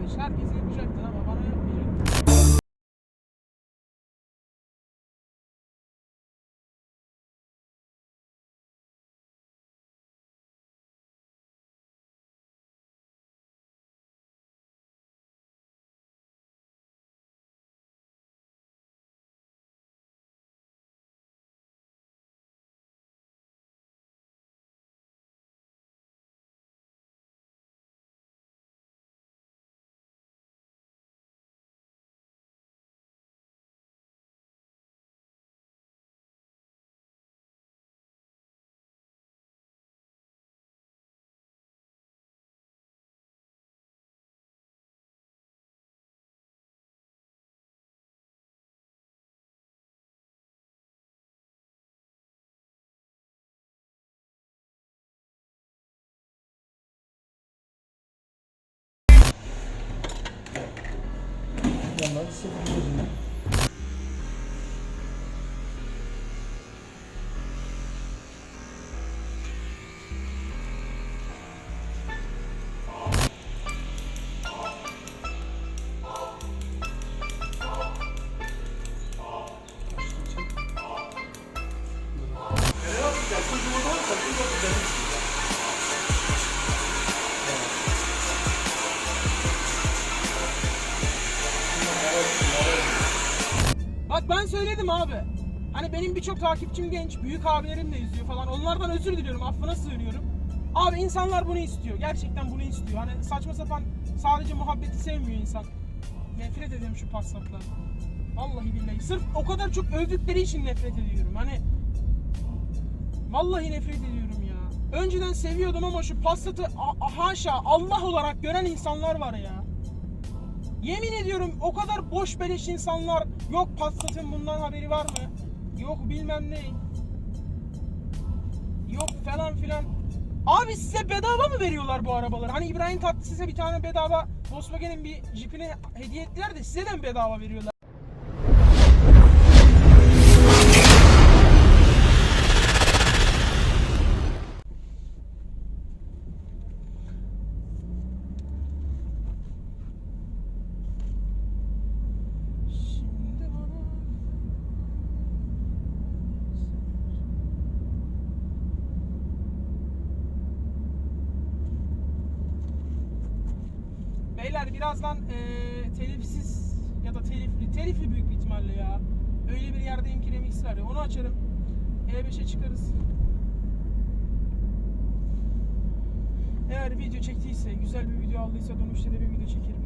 kardeş. Herkese yapacaktın ama bana yapmayacaktın. Yanları sıfırlıyoruz. Bak benim birçok takipçim genç, büyük abilerim de izliyor falan. Onlardan özür diliyorum, affına sığınıyorum. Abi insanlar bunu istiyor. Gerçekten bunu istiyor. Hani saçma sapan sadece muhabbeti sevmiyor insan. Nefret ediyorum şu passatlardan. Vallahi billahi. Sırf o kadar çok övdükleri için nefret ediyorum. Hani Vallahi nefret ediyorum ya. Önceden seviyordum ama şu Passat'ı haşa Allah olarak gören insanlar var ya. Yemin ediyorum o kadar boş beleş insanlar yok Passat'ın bundan haberi var mı? Yok bilmem ne. Yok falan filan. Abi size bedava mı veriyorlar bu arabaları? Hani İbrahim Tatlıses'e bir tane bedava Volkswagen'in bir jipini hediye ettiler de size de mi bedava veriyorlar? Şimdi bana Beyler birazdan eee telifsiz ya da telifli, telifli büyük bir ihtimalle ya. Öyle bir yerdeyim ki remix var ya onu açarım. E5'e çıkarız. Eğer video çektiyse, güzel bir video aldıysa dönüşte de bir video çekerim.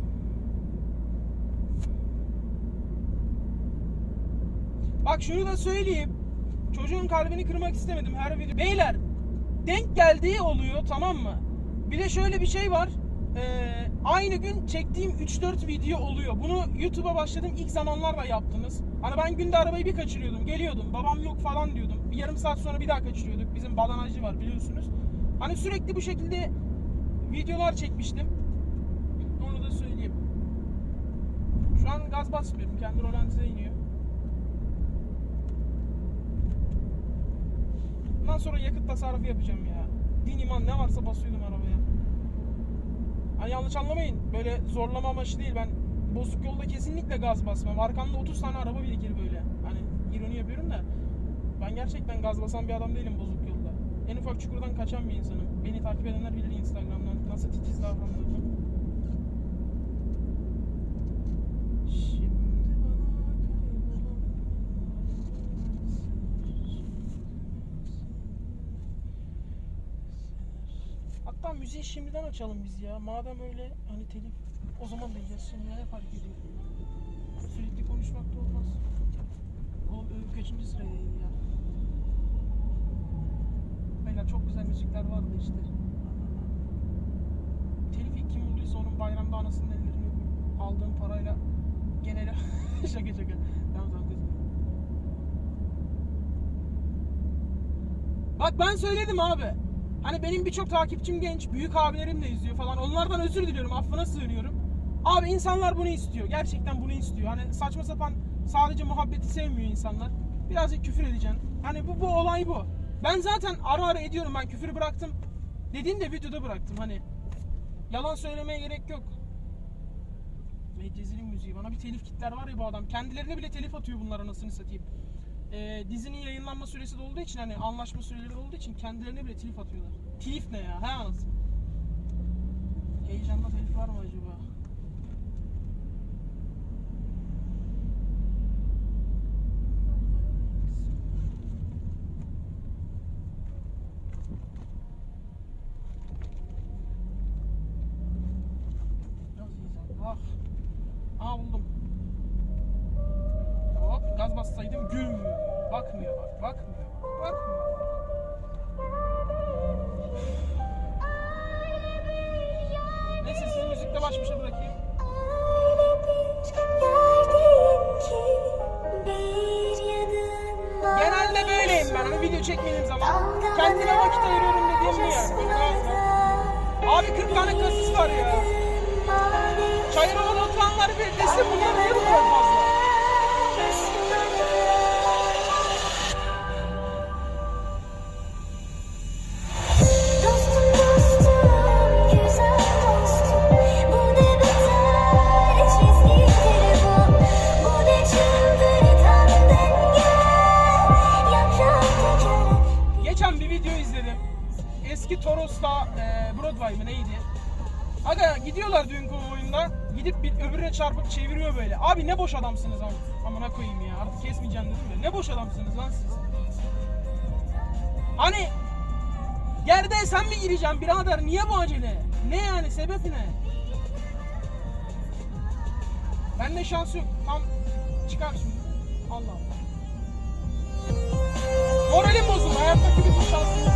Bak şunu da söyleyeyim. Çocuğun kalbini kırmak istemedim her video. Beyler denk geldiği oluyor tamam mı? Bir de şöyle bir şey var. Ee, aynı gün çektiğim 3-4 video oluyor. Bunu YouTube'a başladım ilk zamanlarda yaptınız. Hani ben günde arabayı bir kaçırıyordum. Geliyordum. Babam yok falan diyordum. Bir yarım saat sonra bir daha kaçırıyorduk. Bizim badanajcı var biliyorsunuz. Hani sürekli bu şekilde videolar çekmiştim. Onu da söyleyeyim. Şu an gaz basmıyorum. Kendi rolantize iniyor. Bundan sonra yakıt tasarrufu yapacağım ya. Din iman ne varsa basıyordum arabaya. Hani yanlış anlamayın. Böyle zorlama amaçlı değil. Ben bozuk yolda kesinlikle gaz basmam. Arkamda 30 tane araba birikir böyle. Hani ironi yapıyorum da. Ben gerçekten gaz basan bir adam değilim bozuk yolda. En ufak çukurdan kaçan bir insanım. Beni takip edenler bilir Instagram'dan nasıl titiz davrandığımı. Şimdi bana kaybolan Hatta müziği şimdiden açalım biz ya. Madem öyle hani telif o zaman da yiyeceğiz şimdi ne fark ediyor? Sürekli konuşmak da olmaz. Oğlum övgü kaçıncı sıradaydı ya? Beyler çok güzel müzikler vardı işte. Telif kim bulduysa onun bayramda anasının ellerini aldığım parayla genel şaka şaka. Tamam tamam kızım. Bak ben söyledim abi. Hani benim birçok takipçim genç, büyük abilerim de izliyor falan. Onlardan özür diliyorum, affına sığınıyorum. Abi insanlar bunu istiyor. Gerçekten bunu istiyor. Hani saçma sapan sadece muhabbeti sevmiyor insanlar. Birazcık küfür edeceksin. Hani bu, bu olay bu. Ben zaten ara ara ediyorum. Ben küfür bıraktım. Dediğim de videoda bıraktım. Hani yalan söylemeye gerek yok. Medcezir'in müziği. Bana bir telif kitler var ya bu adam. Kendilerine bile telif atıyor bunlar anasını satayım e, dizinin yayınlanma süresi de olduğu için hani anlaşma süreleri olduğu için kendilerine bile telif atıyorlar. Telif ne ya? He anasın. Heyecanda telif var mı acaba? Ah. Aa buldum. Hop gaz bassaydım güm. Bakmıyor bak, bakmıyor. Bakmıyor. Neyse sizin müzikle baş yetişeceğim birader niye bu acele? Ne yani sebep ne? Bende şans yok. Tam çıkar şimdi. Allah Allah. Moralim bozuldu. Hayattaki bütün şansım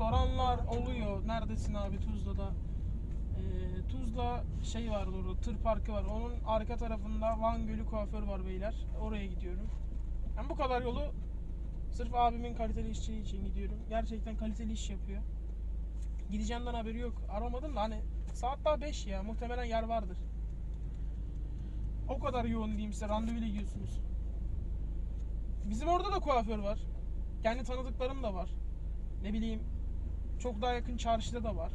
Soranlar oluyor. Neredesin abi Tuzla'da? Ee, Tuzla şey var orada tır parkı var. Onun arka tarafında Van Gölü kuaför var beyler. Oraya gidiyorum. Ben bu kadar yolu sırf abimin kaliteli işçiliği için gidiyorum. Gerçekten kaliteli iş yapıyor. Gideceğimden haberi yok. Aramadım da hani saat daha 5 ya. Muhtemelen yer vardır. O kadar yoğun diyeyim size. Randevuyla gidiyorsunuz. Bizim orada da kuaför var. Kendi tanıdıklarım da var. Ne bileyim çok daha yakın çarşıda da var.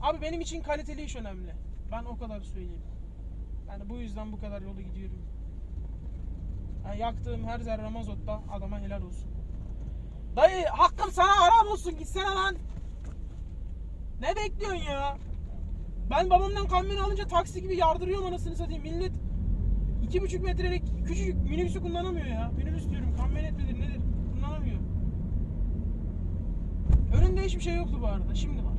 Abi benim için kaliteli iş önemli. Ben o kadar söyleyeyim. Yani bu yüzden bu kadar yolu gidiyorum. Yani yaktığım her zerre mazotta adama helal olsun. Dayı hakkım sana haram olsun gitsene lan. Ne bekliyorsun ya? Ben babamdan kamyonu alınca taksi gibi yardırıyorum anasını satayım. Millet iki buçuk metrelik küçücük minibüsü kullanamıyor ya. Minibüs diyorum kamyonet midir nedir kullanamıyor. Önünde hiçbir şey yoktu bu arada. Şimdi var.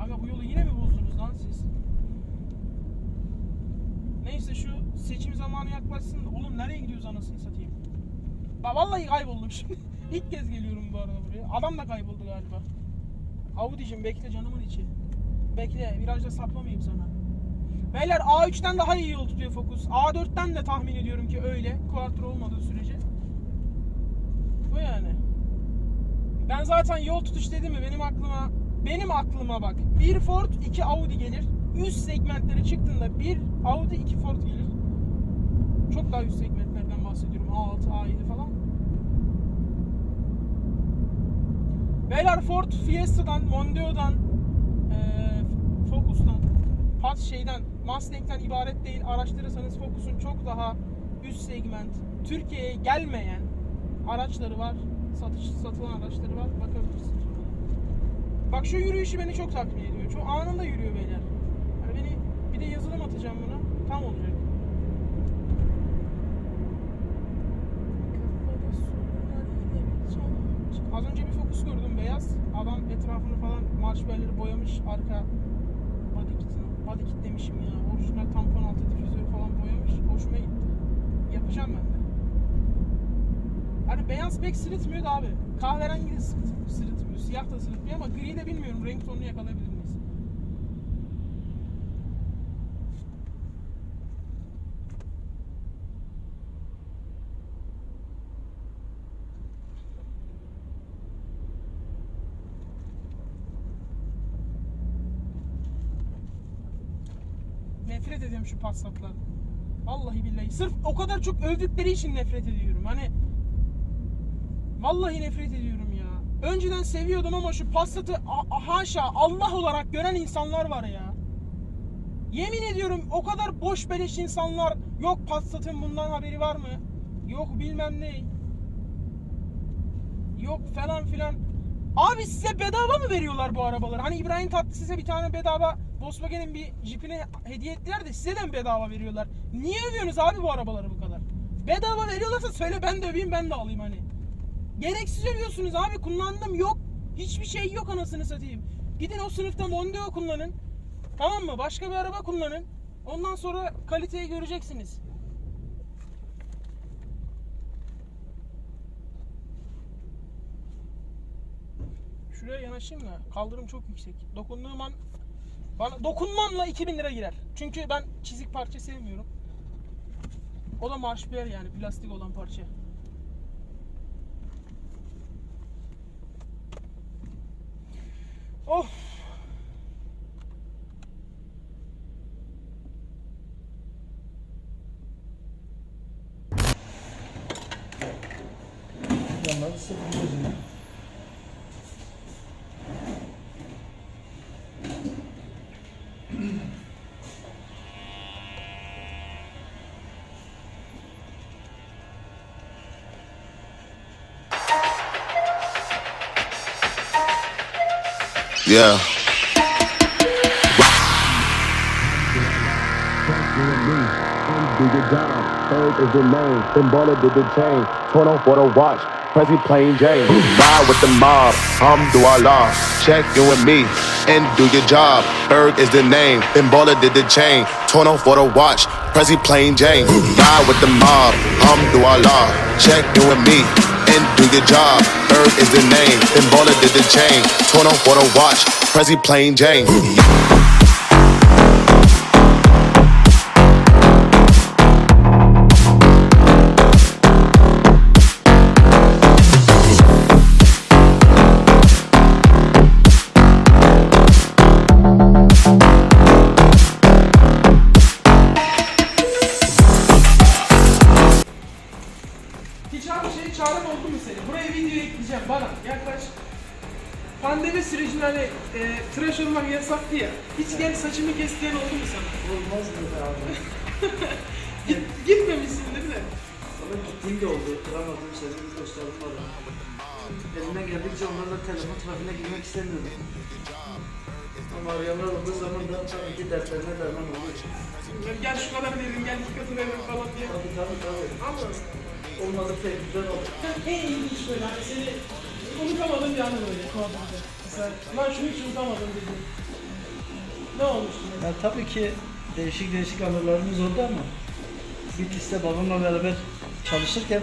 Aga bu yolu yine mi bozdunuz lan siz? Neyse şu seçim zamanı yaklaşsın oğlum nereye gidiyoruz anasını satayım. Ba vallahi kayboldum şimdi. İlk kez geliyorum bu arada buraya. Adam da kayboldu galiba. Audi'cim bekle canımın içi. Bekle virajda saplamayayım sana. Beyler A3'ten daha iyi yol tutuyor Focus. A4'ten de tahmin ediyorum ki öyle. Quattro olmadığı sürece. Bu yani. Ben zaten yol tutuş dedim mi benim aklıma benim aklıma bak. Bir Ford, iki Audi gelir. Üst segmentlere çıktığında bir Audi, iki Ford gelir. Çok daha üst segmentlerden bahsediyorum. A6, A7 falan. Beyler Ford Fiesta'dan, Mondeo'dan, eee Focus'tan, Pat şeyden, Mustang'den ibaret değil. Araştırırsanız Focus'un çok daha üst segment, Türkiye'ye gelmeyen araçları var. Satış satılan araçları var. Bakabilirsiniz. Bak şu yürüyüşü beni çok tatmin ediyor. Çok anında yürüyor beyler. Yani beni bir de yazılım atacağım buna. Tam olacak. Az önce bir fokus gördüm beyaz. Adam etrafını falan marshmallow'ları boyamış arka body kitini. Body kit demişim ya. Orijinal tampon altı difüzörü falan boyamış. Hoşuma gitti. Yapacağım ben. Hani beyaz pek sırıtmıyor da abi. Kahverengi de sırıt, sırıtmıyor. Siyah da sırıtmıyor ama gri de bilmiyorum. Renk tonunu yakalayabilir miyiz? Nefret ediyorum şu Passat'lardan. Vallahi billahi. Sırf o kadar çok övdükleri için nefret ediyorum. Hani Vallahi nefret ediyorum ya. Önceden seviyordum ama şu Passat'ı haşa Allah olarak gören insanlar var ya. Yemin ediyorum o kadar boş beleş insanlar yok Passat'ın bundan haberi var mı? Yok bilmem ne. Yok falan filan. Abi size bedava mı veriyorlar bu arabaları? Hani İbrahim Tatlıses'e bir tane bedava Volkswagen'in bir jipini hediye ettiler de size de mi bedava veriyorlar? Niye övüyorsunuz abi bu arabaları bu kadar? Bedava veriyorlarsa söyle ben de öveyim ben de alayım hani. Gereksiz övüyorsunuz abi kullandım yok. Hiçbir şey yok anasını satayım. Gidin o sınıfta Mondeo kullanın. Tamam mı? Başka bir araba kullanın. Ondan sonra kaliteyi göreceksiniz. Şuraya yanaşayım da kaldırım çok yüksek. Dokunduğum an bana dokunmamla 2000 lira girer. Çünkü ben çizik parça sevmiyorum. O da marşpiyer yani plastik olan parça. Of. Yanları sıfırlayacağız Yeah. Third is the name. Baller did the chain. Torn off for the watch. Prezi plain Jane. Ride with the mob. Alhamdulillah. Check you and me. And do your job. Berg is the name. Baller did the chain. Torn off for the watch. Prezi plain Jane. Ride with the mob. Alhamdulillah. Check you and me. And do your job. Berg is the name, then baller did the chain. Torn for the watch, Prezi plain Jane. Çağıran oldu mu seni? Buraya video ekleyeceğim bana. Yaklaş. Pandemi sürecinde hani e, tıraş olmak yasaktı ya. Hiç gel saçımı kes diyen oldu mu sana? Olmaz mı be abi? Git, gitmemişsin değil mi? Sana gittiğim de oldu. Kıramadım seni bir gösterdim bana. Elimden geldikçe onlarla telefon trafiğine girmek istemiyorum. Ama arayanlar olduğu zaman da tabii ki dertlerine derman oluyor. Gel şu kadar verin, gel iki katı verin falan diye. Tabii tabii tabii. Ama Olmadı pek güzel oldu. en ilginç böyle hani seni unutamadığın bir anı böyle kuaförde. Mesela lan şunu hiç unutamadım dedim. Ne olmuştu? Ya tabii ki değişik değişik anılarımız oldu ama Bitlis'te babamla beraber çalışırken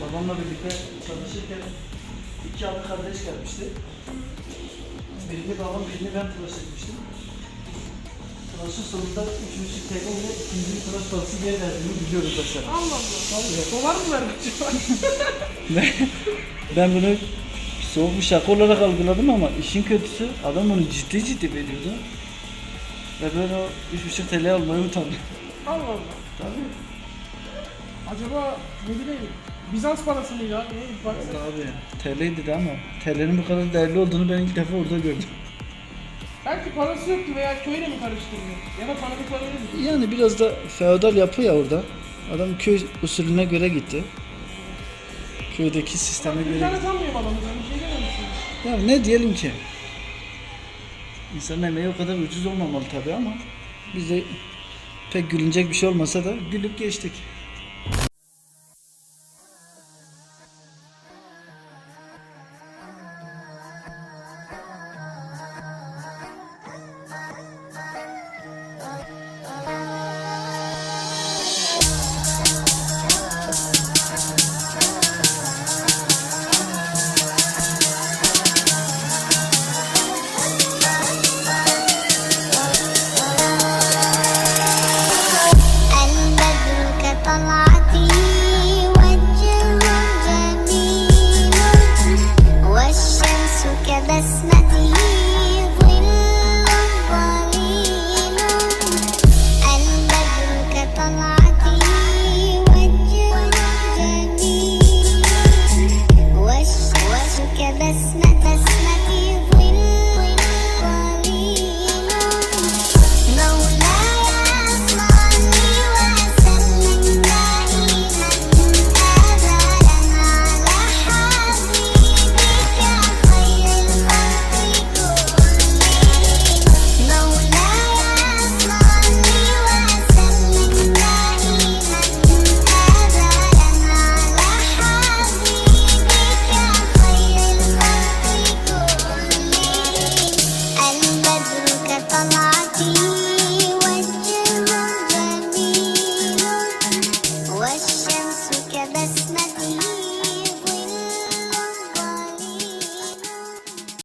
babamla birlikte çalışırken iki abi kardeş gelmişti. Birini babam birini ben tıraş etmiştim. Tıraşın sonunda üç buçuk TL ile ikinci bir tıraş parası geri verdiğimi biliyoruz mesela. Allah Allah. Dolar mı verdi acaba? Ben bunu soğuk bir şaka olarak algıladım ama işin kötüsü adam onu ciddi ciddi veriyordu. Ve ben o üç buçuk TL almayı utandım. Allah Allah. Tabii. Acaba ne bileyim Bizans parası mıydı abi? Neydi? Baksana. Vallahi abi TL dedi ama TL'nin bu kadar değerli olduğunu ben ilk defa orada gördüm. Parası yoktu veya köyle mi karıştırıyor? Ya da tanıdıkları öyle mi? Yani biraz da feodal yapı ya orada. Adam köy usulüne göre gitti. Köydeki sisteme Bir göre tane gitti. tanmıyorum adamı. sen Bir şey dememişsin. Ya ne diyelim ki? İnsanın emeği o kadar ucuz olmamalı tabii ama biz de pek gülünecek bir şey olmasa da gülüp geçtik.